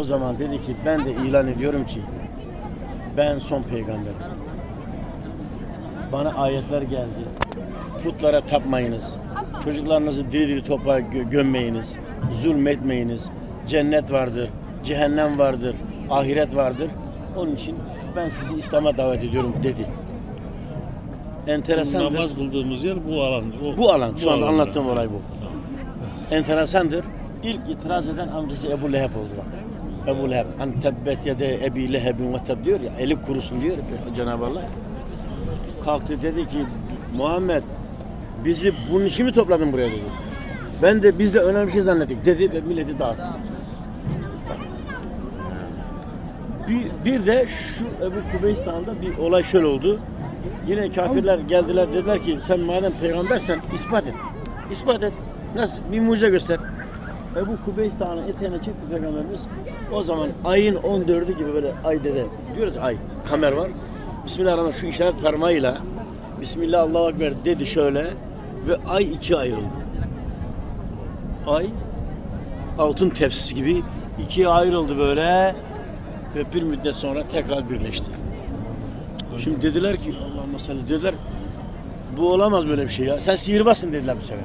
O zaman dedi ki ben de ilan ediyorum ki ben son peygamberim. Bana ayetler geldi. Putlara tapmayınız. Çocuklarınızı diri diri toprağa gö- gömmeyiniz. Zulmetmeyiniz. Cennet vardır. Cehennem vardır. Ahiret vardır. Onun için ben sizi İslam'a davet ediyorum dedi. Enteresandır. Namaz kıldığımız yer bu alan. O, Bu alan, şu anda anlattığım olay bu. Enteresandır. İlk itiraz eden amcası Ebu Leheb oldu bak. Ebu Leheb. Hani tebbet ya da Ebi Leheb'in ve teb diyor ya, eli kurusun diyor Cenab-ı Allah. Kalktı dedi ki Muhammed bizi bunun için mi topladın buraya dedi. Ben de biz de önemli bir şey zannettik dedi ve milleti dağıttı. Bir, bir de şu Ebu Kubeys bir olay şöyle oldu. Yine kafirler geldiler dediler ki sen madem peygambersen ispat et. İspat et. Nasıl? Bir mucize göster. Ebu Kubeys Dağı'nın eteğine çıktı peygamberimiz. O zaman ayın 14'ü gibi böyle ay dede. Diyoruz ay. Kamer var. Bismillahirrahmanirrahim şu işaret parmağıyla Bismillah Allahu Ekber dedi şöyle ve ay ikiye ayrıldı. Ay altın tepsisi gibi ikiye ayrıldı böyle ve bir müddet sonra tekrar birleşti. Şimdi dediler ki Allah'ım salli dediler bu olamaz böyle bir şey ya. Sen sihirbazsın dediler bu sefer.